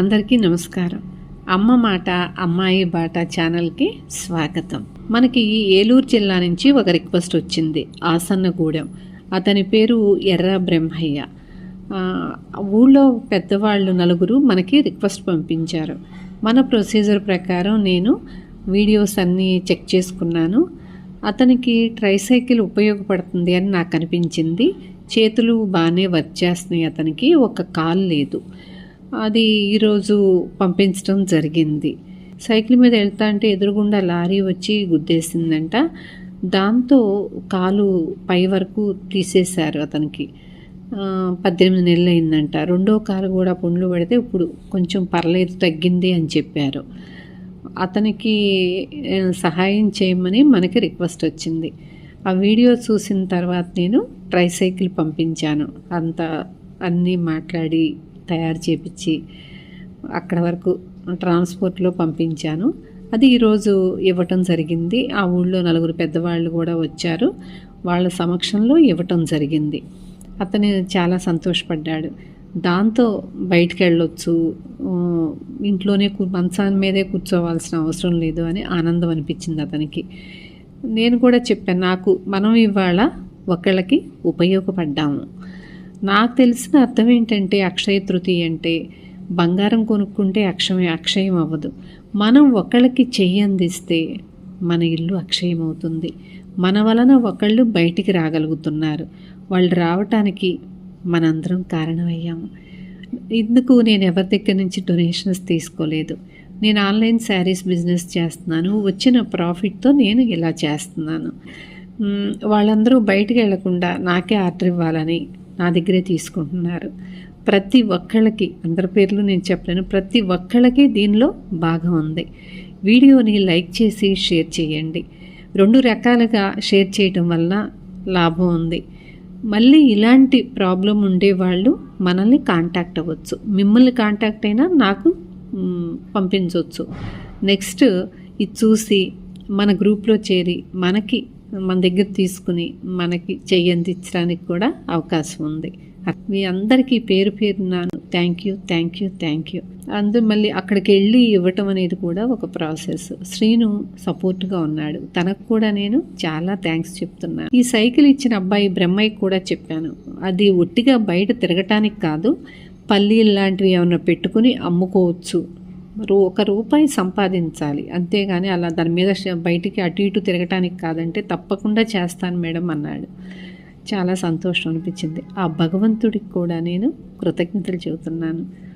అందరికీ నమస్కారం. అమ్మ మాట అమ్మాయి బాట ఛానల్కి స్వాగతం. మనకి ఏలూరు జిల్లా నుంచి ఒక రిక్వెస్ట్ వచ్చింది. ఆసన్నగూడెం. అతని పేరు ఎర్ర బ్రహ్మయ్య. ఊళ్ళో పెద్దవాళ్ళు నలుగురు మనకి రిక్వెస్ట్ పంపించారు. మన ప్రొసీజర్ ప్రకారం నేను వీడియోస్ అన్నీ చెక్ చేసుకున్నాను. అతనికి ట్రైసైకిల్ ఉపయోగపడుతుంది అని నాకు అనిపించింది. చేతులు బాగానే వర్క్ చేస్తున్నాయి అతనికి. ఒక కాల్ లేదు. అది ఈరోజు పంపించడం జరిగింది. సైకిల్ మీద వెళ్తా అంటే ఎదురుగుండా లారీ వచ్చి గుద్దేసిందంట. దాంతో కాలు పై వరకు తీసేశారు అతనికి. పద్దెనిమిది నెలలు అయిందంట రెండో కాలు కూడా పుండ్లు పడితే ఇప్పుడు కొంచెం పర్లేదు తగ్గింది అని చెప్పారు. అతనికి సహాయం చేయమని మనకి రిక్వెస్ట్ వచ్చింది. ఆ వీడియో చూసిన తర్వాత నేను ట్రైసైకిల్ పంపించాను. అంత అన్నీ మాట్లాడి తయారు చేపించి అక్కడ వరకు ట్రాన్స్పోర్ట్లో పంపించాను. అది ఈరోజు ఇవ్వటం జరిగింది. ఆ ఊళ్ళో నలుగురు పెద్దవాళ్ళు కూడా వచ్చారు. వాళ్ళ సమక్షంలో ఇవ్వటం జరిగింది. అతను చాలా సంతోషపడ్డాడు. దాంతో బయటికి వెళ్ళొచ్చు ఇంట్లోనే మంచాన్ని మంచాల మీదే కూర్చోవాల్సిన అవసరం లేదు అని ఆనందం అనిపించింది అతనికి. నేను కూడా చెప్పాను నాకు మనం ఇవాళ ఒకళ్ళకి ఉపయోగపడ్డాము. నాకు తెలిసిన అర్థం ఏంటంటే అక్షయ తృతీయ అంటే బంగారం కొనుక్కుంటే అక్షయం అక్షయం అవ్వదు. మనం ఒకళ్ళకి చెయ్యి అందిస్తే మన ఇల్లు అక్షయం అవుతుంది మన వలన ఒకళ్ళు బయటికి రాగలుగుతున్నారు. వాళ్ళు రావటానికి మనందరం కారణమయ్యాము. ఇందుకు నేను ఎవరి దగ్గర నుంచి డొనేషన్స్ తీసుకోలేదు. నేను ఆన్లైన్ శారీస్ బిజినెస్ చేస్తున్నాను. వచ్చిన ప్రాఫిట్తో నేను ఇలా చేస్తున్నాను. వాళ్ళందరూ బయటికి వెళ్ళకుండా నాకే ఆర్డర్ ఇవ్వాలని నా దగ్గరే తీసుకుంటున్నారు. ప్రతి ఒక్కళ్ళకి అందరి పేర్లు నేను చెప్పలేను ప్రతి ఒక్కళ్ళకి దీనిలో భాగం ఉంది. వీడియోని లైక్ చేసి షేర్ చేయండి. రెండు రకాలుగా షేర్ చేయటం వల్ల లాభం ఉంది. మళ్ళీ ఇలాంటి ప్రాబ్లం ఉండేవాళ్ళు మనల్ని కాంటాక్ట్ అవ్వచ్చు. మిమ్మల్ని కాంటాక్ట్ అయినా నాకు పంపించవచ్చు నెక్స్ట్ ఇది చూసి మన గ్రూప్లో చేరి మనకి మన దగ్గర తీసుకుని మనకి చెయ్యందించడానికి కూడా అవకాశం ఉంది. మీ అందరికీ పేరు పేరున్నాను. Thank you thank you thank you అందరూ మళ్ళీ అక్కడికి వెళ్ళి ఇవ్వటం అనేది కూడా ఒక ప్రాసెస్. శ్రీను సపోర్ట్గా ఉన్నాడు. తనకు కూడా నేను చాలా థ్యాంక్స్ చెప్తున్నాను. ఈ సైకిల్ ఇచ్చిన అబ్బాయి బ్రహ్మయ్య కూడా చెప్పాను. అది ఒట్టిగా బయట తిరగటానికి కాదు పల్లీలు లాంటివి ఏమైనా పెట్టుకుని అమ్ముకోవచ్చు. ఒక రూపాయి సంపాదించాలి. అంతేగాని అలా దాని మీద బయటికి అటు ఇటు తిరగటానికి కాదంటే తప్పకుండా చేస్తాను మేడం అన్నాడు. చాలా సంతోషం అనిపించింది. ఆ భగవంతుడికి కూడా నేను కృతజ్ఞతలు చెబుతున్నాను.